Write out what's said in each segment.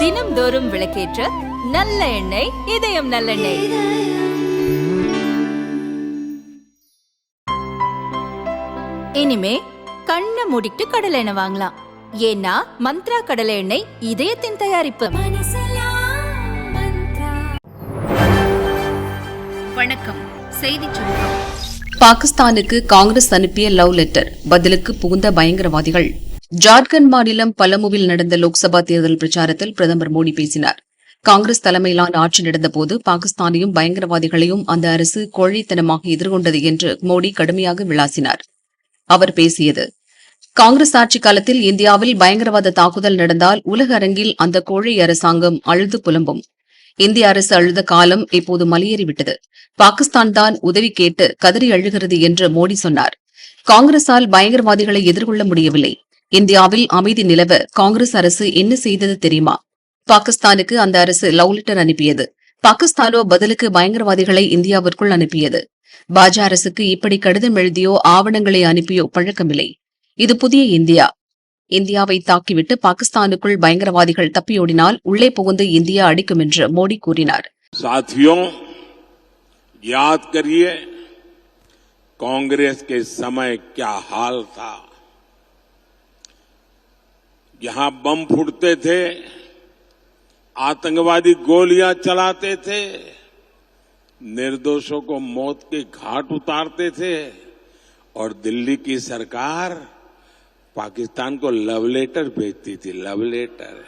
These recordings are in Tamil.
தினம்தோறும் விளக்கேற்ற நல்ல எண்ணெய் இதயம் நல்லெண்ணெய் இனிமே கண்ணை மூடிட்டு கடலை எண்ணெய் வாங்கலாம். ஏன்னா மந்த்ரா கடலை எண்ணெய் இதயத்தின் தயாரிப்பு. வணக்கம். செய்தி சுருக்கம். பாகிஸ்தானுக்கு காங்கிரஸ் அனுப்பிய லவ் லெட்டர். பதிலுக்கு புகுந்த பயங்கரவாதிகள். ஜார்க்கண்ட் மாநிலம் பலமுவில் நடந்த லோக்சபா தேர்தல் பிரச்சாரத்தில் பிரதமர் மோடி பேசினார். காங்கிரஸ் தலைமையிலான ஆட்சி நடந்தபோது பாகிஸ்தானையும் பயங்கரவாதிகளையும் அந்த அரசு கோழைத்தனமாக எதிர்கொண்டது என்று மோடி கடுமையாக விளாசினார். அவர் பேசியது காங்கிரஸ் ஆட்சி காலத்தில் இந்தியாவில் பயங்கரவாத தாக்குதல் நடந்தால் உலக அரங்கில் அந்த கோழை அரசாங்கம் அழுது புலம்பும். இந்திய அரசு அழுத காலம் இப்போது மலையேறிவிட்டது பாகிஸ்தான் தான் உதவி கேட்டு கதறி அழுகிறது என்று மோடி சொன்னார். காங்கிரசால் பயங்கரவாதிகளை எதிர்கொள்ள முடியவில்லை. இந்தியாவில் அமைதி நிலவ காங்கிரஸ் அரசு என்ன செய்தது தெரியுமா பாகிஸ்தானுக்கு அந்த அரசு லவ் லெட்டர் அனுப்பியது பாகிஸ்தானோ பதிலுக்கு பயங்கரவாதிகளை இந்தியாவிற்குள் அனுப்பியது பாஜ அரசுக்கு இப்படி கடிதம் எழுதியோ ஆவணங்களை அனுப்பியோ பழக்கமில்லை இது புதிய இந்தியா இந்தியாவை தாக்கிவிட்டு பாகிஸ்தானுக்குள் பயங்கரவாதிகள் தப்பியோடினால் உள்ளே புகுந்து இந்தியா அடிக்கும் என்று மோடி கூறினார் साथियों याद करिए कांग्रेस के समय क्या हाल था यहाँ बम फूटते थे, आतंकवादी गोलियाँ चलाते थे, निर्दोषों को मौत के घाट उतारते थे, और दिल्ली की सरकार पाकिस्तान को लव लेटर भेजती थी, लव लेटर।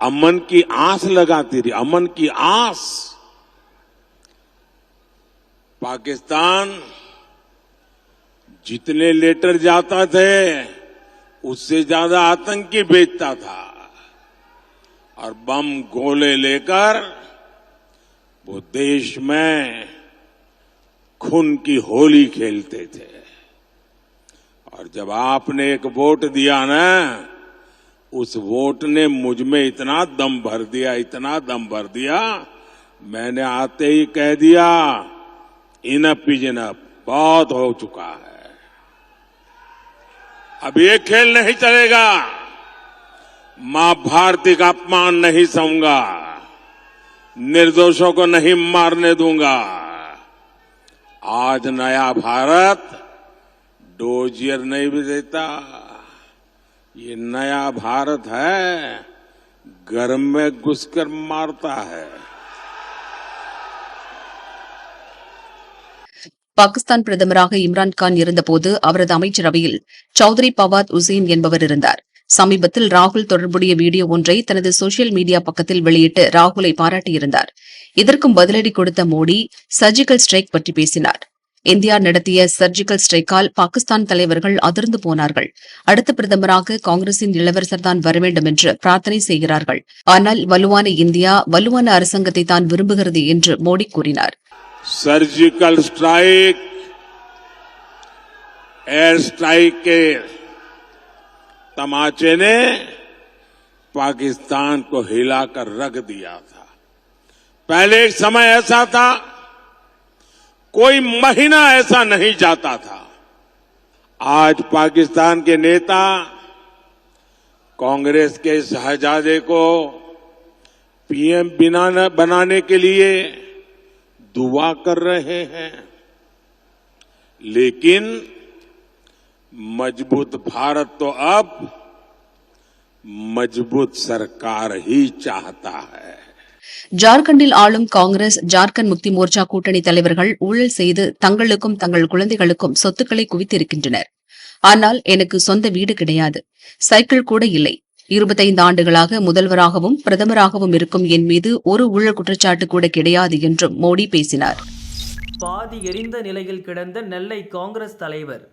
अमन की आस लगाती थी, अमन की आस। पाकिस्तान जितने लेटर जाता थे, उससे ज़्यादा आतंकी भेजता था। और बम गोले लेकर, वो देश में खून की होली खेलते थे। और जब आपने एक वोट दिया ना, उस वोट ने मुझमें इतना दम भर दिया, इतना दम भर दिया, मैंने आते ही कह दिया इनप इनप बहुत हो चुका है। अब ये खेल नहीं चलेगा। माँ भारती का अपमान नहीं सहूँगा। निर्दोषों को नहीं मारने दूँगा। आज नया भारत डोजियर नहीं भी देता ये नया भारत है, घर में घुसकर मारता है। பாகிஸ்தான் பிரதமராக இம்ரான்கான் இருந்தபோது அவரது அமைச்சரவையில் சௌத்ரி பவாத் உசேன் என்பவர் இருந்தார். சமீபத்தில் ராகுல் தொடர்புடைய வீடியோ ஒன்றை தனது சோசியல் மீடியா பக்கத்தில் வெளியிட்டு ராகுலை பாராட்டியிருந்தார். இதற்கும் பதிலடி கொடுத்த மோடி சர்ஜிக்கல் ஸ்ட்ரைக் பற்றி பேசினார். இந்தியா நடத்திய சர்ஜிக்கல் ஸ்ட்ரைக்கால் பாகிஸ்தான் தலைவர்கள் அதிர்ந்து போனார்கள். அடுத்த பிரதமராக காங்கிரசின் இளவரசர் தான் வர வேண்டும் என்று பிரார்த்தனை செய்கிறார்கள். ஆனால் வலுவான இந்தியா வலுவான அரசாங்கத்தை தான் விரும்புகிறது என்று மோடி கூறினார். सर्जिकल स्ट्राइक, एयर स्ट्राइक के तमाचे ने पाकिस्तान को हिलाकर रख दिया था। पहले एक समय ऐसा था, कोई महीना ऐसा नहीं जाता था। आज पाकिस्तान के नेता कांग्रेस के शहजादे को पीएम बिना बनाने के लिए दुआ कर रहे हैं लेकिन मजबूत भारत तो अब मजबूत सरकार ही चाहता है ஜார்க்கண்டில் ஆளும் காங்கிரஸ் ஜார்க்கண்ட் முக்தி மோர்ச்சா கூட்டணி தலைவர்கள் ஊழல் செய்து தங்களுக்கும் தங்கள் குழந்தைகளுக்கும் சொத்துக்களை குவித்திருக்கின்றனர் ஆனால் எனக்கு சொந்த வீடு கிடையாது சைக்கிள் கூட இல்லை இருபத்தைந்து ஆண்டுகளாக முதல்வராகவும் பிரதமராகவும் இருக்கும் என் மீது ஒரு ஊழல் குற்றச்சாட்டு கூட கிடையாது என்றும் மோடி பேசினார். பாதி எரிந்த நிலையில் கிடந்த நெல்லை காங்கிரஸ் தலைவர்.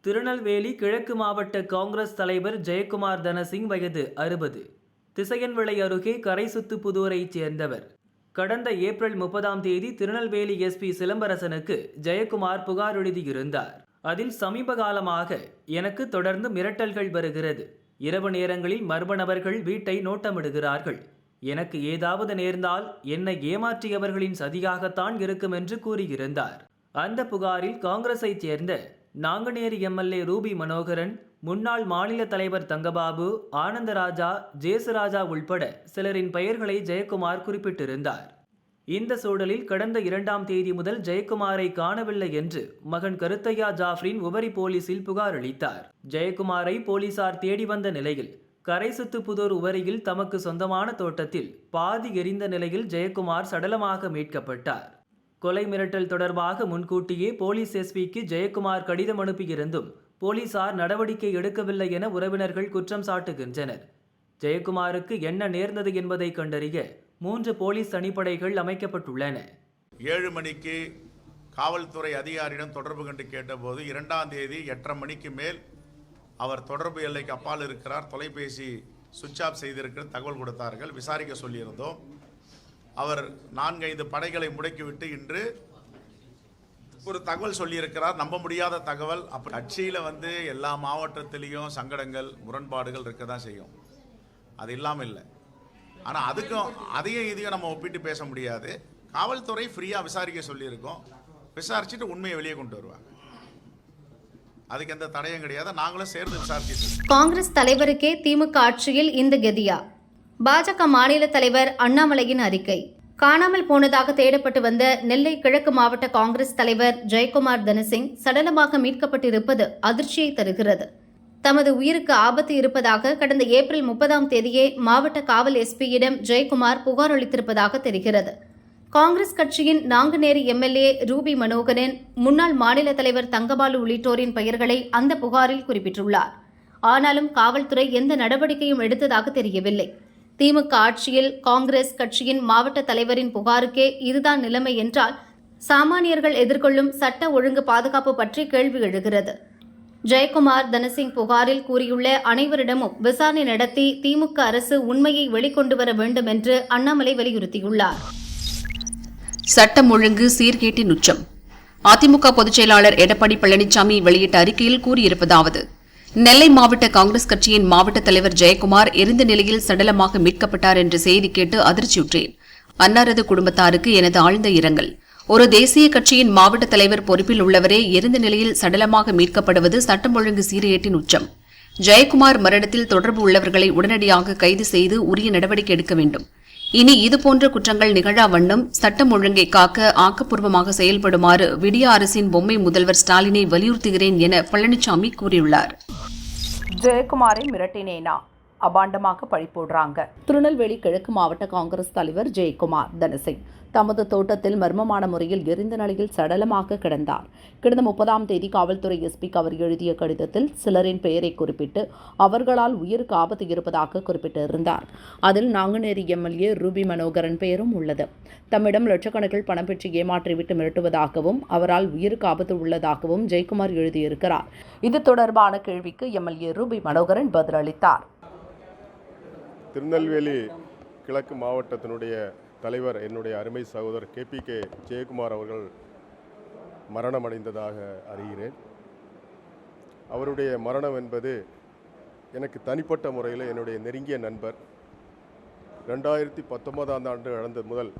திருநெல்வேலி கிழக்கு மாவட்ட காங்கிரஸ் தலைவர் ஜெயக்குமார் தனசிங் வயது அறுபது. திசையன்விளை அருகே கரைசுத்துப்புதூரைச் சேர்ந்தவர். கடந்த ஏப்ரல் முப்பதாம் தேதி திருநெல்வேலி எஸ்பி சிலம்பரசனுக்கு ஜெயக்குமார் புகார் எழுதியிருந்தார். அதில் சமீப காலமாக எனக்கு தொடர்ந்து மிரட்டல்கள் வருகிறது. இரவு நேரங்களில் மர்ம நபர்கள் வீட்டை நோட்டமிடுகிறார்கள். எனக்கு ஏதாவது நேர்ந்தால் என்னை ஏமாற்றியவர்களின் சதியாகத்தான் இருக்கும் என்று கூறியிருந்தார். அந்த புகாரில் காங்கிரஸைச் சேர்ந்த நாங்குநேரி எம்எல்ஏ ரூபி மனோகரன் முன்னாள் மாநில தலைவர் தங்கபாபு ஆனந்தராஜா ஜேசுராஜா உள்பட சிலரின் பெயர்களை ஜெயக்குமார் குறிப்பிட்டிருந்தார். இந்த சூழலில் கடந்த இரண்டாம் தேதி முதல் ஜெயக்குமாரை காணவில்லை என்று மகன் கருத்தையா ஜாஃப்ரின் உபரி போலீசில் புகார் அளித்தார். ஜெயக்குமாரை போலீசார் தேடி வந்த நிலையில் கரைசுத்துப்புதூர் உவரியில் தமக்கு சொந்தமான தோட்டத்தில் பாதி எரிந்த நிலையில் ஜெயக்குமார் சடலமாக மீட்கப்பட்டார். கொலை மிரட்டல் தொடர்பாக முன்கூட்டியே போலீஸ் எஸ்பிக்கு ஜெயக்குமார் கடிதம் அனுப்பியிருந்தும் போலீசார் நடவடிக்கை எடுக்கவில்லை என உறவினர்கள் குற்றம் சாட்டுகின்றனர். ஜெயக்குமாருக்கு என்ன நேர்ந்தது என்பதை கண்டறிய மூன்று போலீஸ் தனிப்படைகள் அமைக்கப்பட்டுள்ளன. ஏழு மணிக்கு காவல்துறை அதிகாரியிடம் தொடர்பு கண்டு கேட்டபோது இரண்டாம் தேதி எட்டரை மணிக்கு மேல் அவர் தொடர்பு எல்லைக்கு அப்பால் இருக்கிறார். தொலைபேசி சுவிட்ச் ஆஃப் செய்திருக்கிற தகவல் கொடுத்தார்கள். விசாரிக்க சொல்லியிருந்தோம். அவர் நான்கைந்து படைகளை முடக்கிவிட்டு இன்று ஒரு தகவல் சொல்லியிருக்கிறார். நம்ப முடியாத தகவல். அப்போ கட்சியில் வந்து எல்லா மாவட்டத்திலையும் சங்கடங்கள் முரண்பாடுகள் இருக்க தான் செய்யும். அது இல்லாமல் இல்லை. ஆனால் அதுக்கும் அதையும் இதையும் நம்ம ஒப்பிட்டு பேச முடியாது. காவல்துறை ஃப்ரீயாக விசாரிக்க சொல்லியிருக்கோம். விசாரிச்சுட்டு உண்மையை வெளியே கொண்டு வருவாங்க. அதுக்கு எந்த தடையும் கிடையாது. நாங்களும் சேர்ந்து விசாரிச்சுட்டு காங்கிரஸ் தலைவருக்கே திமுக ஆட்சியில் இந்த கதியா. பாஜக மாநில தலைவர் அண்ணாமலையின் அறிக்கை. காணாமல் போனதாக தேடப்பட்டு வந்த நெல்லை கிழக்கு மாவட்ட காங்கிரஸ் தலைவர் ஜெயக்குமார் தனசிங் சடலமாக மீட்கப்பட்டிருப்பது அதிர்ச்சியை தருகிறது. தமது உயிருக்கு ஆபத்து இருப்பதாக கடந்த ஏப்ரல் முப்பதாம் தேதியே மாவட்ட காவல் எஸ்பியிடம் ஜெயக்குமார் புகார் அளித்திருப்பதாக தெரிகிறது. காங்கிரஸ் கட்சியின் நாங்குநேரி எம்எல்ஏ ரூபி மனோகரன் முன்னாள் மாநில தலைவர் தங்கபாலு உள்ளிட்டோரின் பெயர்களை அந்த புகாரில் குறிப்பிட்டுள்ளார். ஆனாலும் காவல்துறை எந்த நடவடிக்கையும் எடுத்ததாக தெரியவில்லை. திமுக ஆட்சியில் காங்கிரஸ் கட்சியின் மாவட்ட தலைவரின் புகாருக்கே இதுதான் நிலைமை என்றால் சாமானியர்கள் எதிர்கொள்ளும் சட்ட ஒழுங்கு பாதுகாப்பு பற்றி கேள்வி எழுகிறது. ஜெயக்குமார் தனசிங் புகாரில் கூறியுள்ள அனைவரிடமும் விசாரணை நடத்தி திமுக அரசு உண்மையை வெளிக்கொண்டு வர வேண்டும் என்று அண்ணாமலை வலியுறுத்தியுள்ளார். சட்டம் ஒழுங்கு சீர்கேட்டின் உச்சம். அதிமுக பொதுச்செயலாளர் எடப்பாடி பழனிசாமி வெளியிட்ட அறிக்கையில் கூறியிருப்பதாவது நெல்லை மாவட்ட காங்கிரஸ் கட்சியின் மாவட்ட தலைவர் ஜெயக்குமார் எரிந்த நிலையில் சடலமாக மீட்கப்பட்டார் என்ற செய்தி கேட்டு அதிர்ச்சியுற்றேன். அன்னாரது குடும்பத்தாருக்கு எனது ஆழ்ந்த இரங்கல். ஒரு தேசிய கட்சியின் மாவட்ட தலைவர் பொறுப்பில் உள்ளவரே எரிந்த நிலையில் சடலமாக மீட்கப்படுவது சட்டம் ஒழுங்கு சீரியேட்டின் உச்சம். ஜெயக்குமார் மரணத்தில் தொடர்பு உள்ளவர்களை உடனடியாக கைது செய்து உரிய நடவடிக்கை எடுக்க வேண்டும். இனி இதுபோன்ற குற்றங்கள் நிகழா வண்ணம் சட்டம் ஒழுங்கை காக்க ஆக்கப்பூர்வமாக செயல்படுமாறு விடிய அரசின் பொம்மை முதல்வர் ஸ்டாலினை வலியுறுத்துகிறேன் என பழனிசாமி கூறியுள்ளார். ஜெயக்குமாரை மிரட்டினேனா? அபாண்டமாக பழி போடுறாங்க. திருநெல்வேலி கிழக்கு மாவட்ட காங்கிரஸ் தலைவர் ஜெயக்குமார் தனசிங் தமது தோட்டத்தில் மர்மமான முறையில் எரிந்த நிலையில் சடலமாக கிடந்தார். கடந்த முப்பதாம் தேதி காவல்துறை எஸ்பிக்கு அவர் எழுதிய கடிதத்தில் சிலரின் பெயரை குறிப்பிட்டு அவர்களால் உயிருக்கு ஆபத்து இருப்பதாக குறிப்பிட்டிருந்தார். அதில் நாங்குநேரி எம்எல்ஏ ரூபி மனோகரன் பெயரும் உள்ளது. தம்மிடம் லட்சக்கணக்கில் பணம் பெற்று ஏமாற்றிவிட்டு மிரட்டுவதாகவும் அவரால் உயிருக்கு ஆபத்து உள்ளதாகவும் ஜெயக்குமார் எழுதியிருக்கிறார். இது தொடர்பான கேள்விக்கு எம்எல்ஏ ரூபி மனோகரன் பதிலளித்தார். திருநெல்வேலி கிழக்கு மாவட்டத்தினுடைய தலைவர் என்னுடைய அருமை சகோதரர் கேபிகே ஜெயக்குமார் அவர்கள் மரணமடைந்ததாக அறிகிறேன். அவருடைய மரணம் என்பது எனக்கு தனிப்பட்ட முறையில் என்னுடைய நெருங்கிய நண்பர். ரெண்டாயிரத்தி பத்தொன்பதாம் ஆண்டு இழந்த முதல்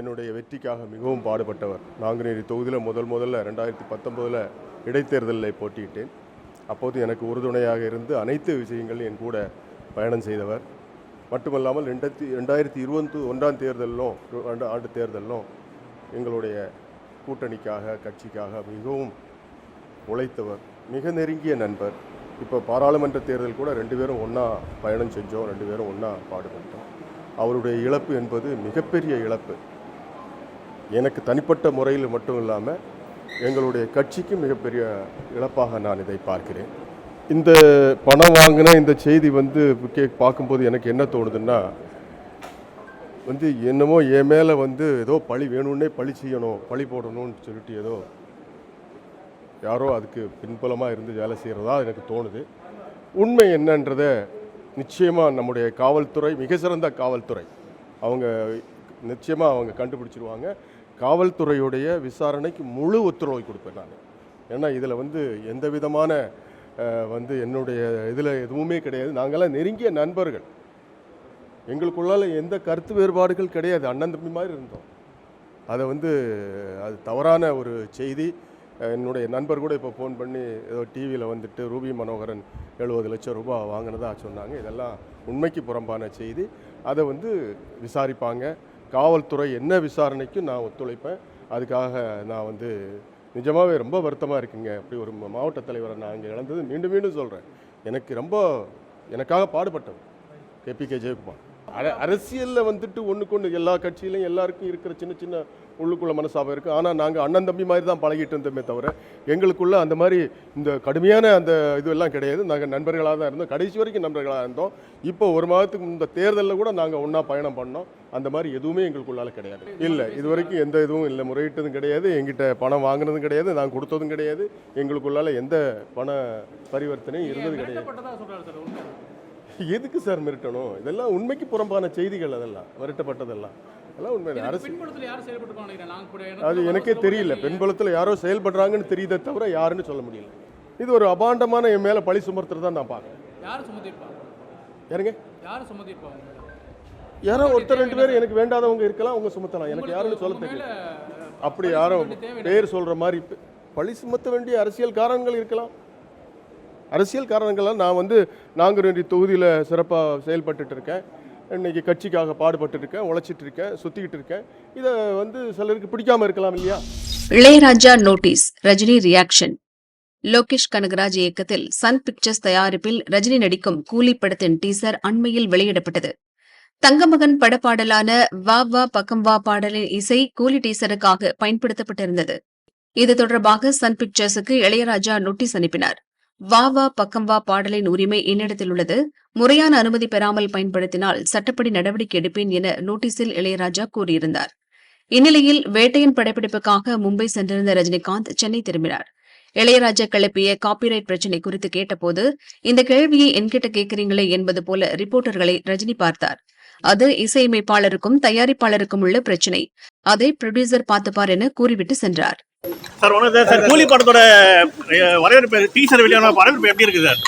என்னுடைய வெற்றிக்காக மிகவும் பாடுபட்டவர். நாங்குநேரி தொகுதியில் முதல் முதல்ல ரெண்டாயிரத்தி பத்தொம்போதில் இடைத்தேர்தலில் போட்டியிட்டேன். அப்போது எனக்கு உறுதுணையாக இருந்து அனைத்து விஷயங்களும் என் கூட பயணம் செய்தவர். மட்டுமல்லாமல் ரெண்டாயிரத்தி ரெண்டாயிரத்தி இருபத்தி ஒன்றாம் தேர்தலிலும் ரெண்டு ஆண்டு தேர்தலிலும் எங்களுடைய கூட்டணிக்காக கட்சிக்காக மிகவும் உழைத்தவர் மிக நெருங்கிய நண்பர். இப்போ பாராளுமன்ற தேர்தல் கூட ரெண்டு பேரும் ஒன்றா பயணம் செஞ்சோம் ரெண்டு பேரும் ஒன்றா பாடுபட்டோம். அவருடைய இழப்பு என்பது மிகப்பெரிய இழப்பு. எனக்கு தனிப்பட்ட முறையில் மட்டும் இல்லாமல் எங்களுடைய கட்சிக்கு மிகப்பெரிய இழப்பாக நான் இதை பார்க்கிறேன். இந்த பணம் வாங்கின இந்த செய்தி வந்து கே பார்க்கும்போது எனக்கு என்ன தோணுதுன்னா வந்து என்னமோ என் மேலே வந்து ஏதோ பழி வேணும்னே பழி செய்யணும் பழி போடணும்னு சொல்லிட்டு ஏதோ யாரோ அதுக்கு பின்புலமாக இருந்து வேலை செய்கிறதா எனக்கு தோணுது. உண்மை என்னன்றதை நிச்சயமாக நம்முடைய காவல்துறை மிக சிறந்த காவல்துறை அவங்க நிச்சயமாக அவங்க கண்டுபிடிச்சிருவாங்க. காவல்துறையுடைய விசாரணைக்கு முழு ஒத்துழைப்பு கொடுப்பேன் நான். ஏன்னா இதில் வந்து எந்த விதமான வந்து என்னுடைய இதில் எதுவுமே கிடையாது. நாங்களாம் நெருங்கிய நண்பர்கள். எங்களுக்குள்ளால எந்த கருத்து வேறுபாடுகள் கிடையாது. அண்ணன் தம்பி மாதிரி இருந்தோம். அதை வந்து அது தவறான ஒரு செய்தி. என்னுடைய நண்பர் கூட இப்போ ஃபோன் பண்ணி ஏதோ டிவியில் வந்துட்டு ரூபி மனோகரன் எழுபது லட்சம் ரூபாய் வாங்கினதா சொன்னாங்க. இதெல்லாம் உண்மைக்கு புறம்பான செய்தி. அதை வந்து விசாரிப்பாங்க. காவல்துறை என்ன விசாரணைக்கும் நான் ஒத்துழைப்பேன். அதுக்காக நான் வந்து நிஜமாகவே ரொம்ப வருத்தமாக இருக்குங்க. அப்படி ஒரு மாவட்ட தலைவரை நான் இங்கே இழந்தது மீண்டும் மீண்டும் சொல்கிறேன் எனக்கு ரொம்ப எனக்காக பாடுபட்டவர். K B K Jayakumar. அரசியலில் வந்துட்டு ஒன்றுக்கு ஒன்று எல்லா கட்சியிலையும் எல்லாருக்கும் இருக்கிற சின்ன சின்ன உள்ளுக்குள்ள மனசாபம் இருக்குது ஆனால் நாங்கள் அண்ணன் தம்பி மாதிரி தான் பழகிட்டு இருந்தோமே தவிர எங்களுக்குள்ளே அந்த மாதிரி இந்த கடுமையான அந்த இதுவெல்லாம் கிடையாது. நாங்கள் நண்பர்களாக தான் இருந்தோம். கடைசி வரைக்கும் நண்பர்களாக இருந்தோம். இப்போ ஒரு மாதத்துக்கு இந்த தேர்தலில் கூட நாங்கள் ஒன்றா பயணம் பண்ணோம். அந்த மாதிரி எதுவுமே எங்களுக்குள்ளால கிடையாது. இல்லை இது வரைக்கும் எந்த இதுவும் இல்லை. முறையிட்டதும் கிடையாது. எங்கிட்ட பணம் வாங்கினதும் கிடையாது. நான் கொடுத்ததும் கிடையாது. எங்களுக்குள்ளால எந்த பண பரிவர்த்தனையும் இருந்தது கிடையாது. எதுக்கு சார் மிரட்டணும்? இதெல்லாம் உண்மைக்கு புறம்பான செய்திகள் அதெல்லாம் மிரட்டப்பட்டதெல்லாம். அதெல்லாம் உண்மை அரசு யார் அது எனக்கே தெரியல. பெண்பலத்தில் யாரோ செயல்படுறாங்கன்னு தெரியுதே தவிர யாருன்னு சொல்ல முடியல. இது ஒரு அபாண்டமான என் மேலே பழி சுமத்துறது தான் நான் பார்க்குறேன். யார் யாருங்க? யார் சுமத்திருப்பாங்க? யாரோ ஒருத்தர் ரெண்டு பேர் எனக்கு வேண்டாதவங்க இருக்கலாம் அவங்க சுமத்தலாம். எனக்கு யாருன்னு சொல்ல தெரியல. அப்படி யாரும் பேர் சொல்ற மாதிரி பழி சுமத்த வேண்டிய அரசியல் காரணங்கள் இருக்கலாம். அரசியல் காரணங்களால் நான் வந்து நாங்குநேரி தொகுதியில் சிறப்பாக செயல்பட்டுட்டு இருக்கேன். இன்றைக்கி கட்சிக்காக பாடுபட்டு இருக்கேன் உழைச்சிட்டு இருக்கேன் சுற்றிக்கிட்டு இருக்கேன். இதை வந்து சிலருக்கு பிடிக்காம இருக்கலாம் இல்லையா? Ilaiyaraaja notice Rajini reaction. Lokesh Kanagaraj இயக்கத்தில் சன் பிக்சர்ஸ் தயாரிப்பில் ரஜினி நடிக்கும் கூலி படத்தின் டீசர் அண்மையில் வெளியிடப்பட்டது. தங்கமகன் படப்பாடலான வா வா பக்கம் வா பாடலின் இசை கூலி டீசருக்காக பயன்படுத்தப்பட்டிருந்தது. இது தொடர்பாக சன் பிக்சர்ஸுக்கு இளையராஜா நோட்டீஸ் அனுப்பினார். வா வா பக்கம் வா பாடலின் உரிமை என்னிடத்தில் உள்ளது. முறையான அனுமதி பெறாமல் பயன்படுத்தினால் சட்டப்படி நடவடிக்கை எடுப்பேன் என நோட்டீஸில் இளையராஜா கூறியிருந்தார். இந்நிலையில் வேட்டையின் படப்பிடிப்புக்காக மும்பை சென்றிருந்த ரஜினிகாந்த் சென்னை திரும்பினார். இளையராஜா கிளப்பிய காப்பிரைட் பிரச்சினை குறித்து கேட்டபோது இந்த கேள்வியை என்கிட்ட கேட்கிறீங்களே என்பது போல ரிப்போர்ட்டர்களை ரஜினி பார்த்தார். அது இசையமைப்பாளருக்கும் தயாரிப்பாளருக்கும் உள்ள பிரச்சினை. அதை ப்ரொடியூசர் பார்த்துப்பார் என கூறிவிட்டு சென்றார். சார் ஒன்று சார். கூலி படத்தோட வரவேற்பு டீசர் வெளியான வரவேற்பு எப்படி இருக்கு சார்?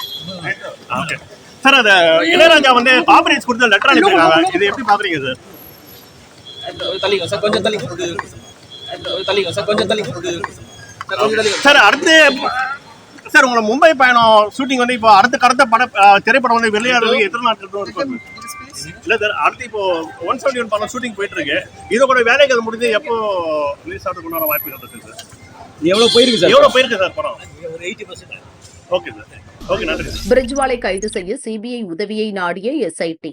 ஓகே சார் அது இளையராஜா வந்து காப்பரேட்ஸ் கொடுத்த லெட்டர் அனுப்பியிருக்காங்க இது எப்படி பாக்குறீங்க சார்? தள்ளிங்க சார் கொஞ்சம் தள்ளி தள்ளிங்க சார் கொஞ்சம் தள்ளி சார் அடுத்து சார் உங்களை மும்பை பயணம் ஷூட்டிங் வந்து இப்போ அடுத்த கடத்த பட திரைப்படம் வந்து வெளியாடுறதுக்கு எத்தனை நாட்கள் இருக்கும்? இல்ல சார் அடுத்து இப்போ ஒன் செவன்டி ஒன் படம் ஷூட்டிங் போயிட்டு இருக்கு இதோட வேலைகள் முடிஞ்சு எப்போ ரிலீஸ் ஆகிறதுக்கு உண்டான வாய்ப்புகள் இருக்கு சார் எவ்வளவு போயிருக்கு சார் எவ்வளோ போயிருக்கு சார் படம்? ஒரு eighty percent okay sir okay நன்றி சார் பிரிஜ்வாலை கைது செய்ய சிபிஐ உதவியை நாடிய எஸ்ஐடி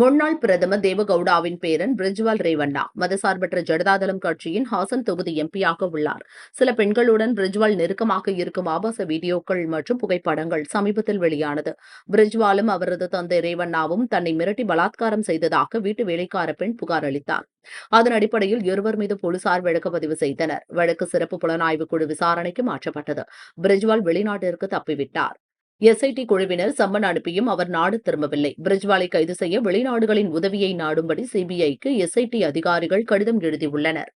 முன்னாள் பிரதமர் தேவகவுடாவின் பேரன் பிரிஜ்வால் ரேவண்ணா மதசார்பற்ற ஜனதாதளம் கட்சியின் ஹாசன் தொகுதி எம்பியாக உள்ளார். சில பெண்களுடன் பிரிஜ்வால் நெருக்கமாக இருக்கும் ஆபாச வீடியோக்கள் மற்றும் புகைப்படங்கள் சமீபத்தில் வெளியானது. பிரிஜ்வாலும் அவரது தந்தை ரேவண்ணாவும் தன்னை மிரட்டி பலாத்காரம் செய்ததாக வீட்டு வேலைக்கார பெண் புகார் அளித்தார். அதன் அடிப்படையில் இருவர் மீது போலீசார் வழக்கு பதிவு செய்தனர். வழக்கு சிறப்பு புலனாய்வு குழு விசாரணைக்கு மாற்றப்பட்டது. பிரிஜ்வால் வெளிநாட்டிற்கு தப்பிவிட்டார். எஸ்ஐடி குழுவினர் சம்மன் அனுப்பியும் அவர் நாடு திரும்பவில்லை. பிரிஜ்வாலை கைது செய்ய வெளிநாடுகளின் உதவியை நாடும்படி சிபிஐக்கு எஸ்ஐடி அதிகாரிகள் கடிதம் எழுதியுள்ளனர்.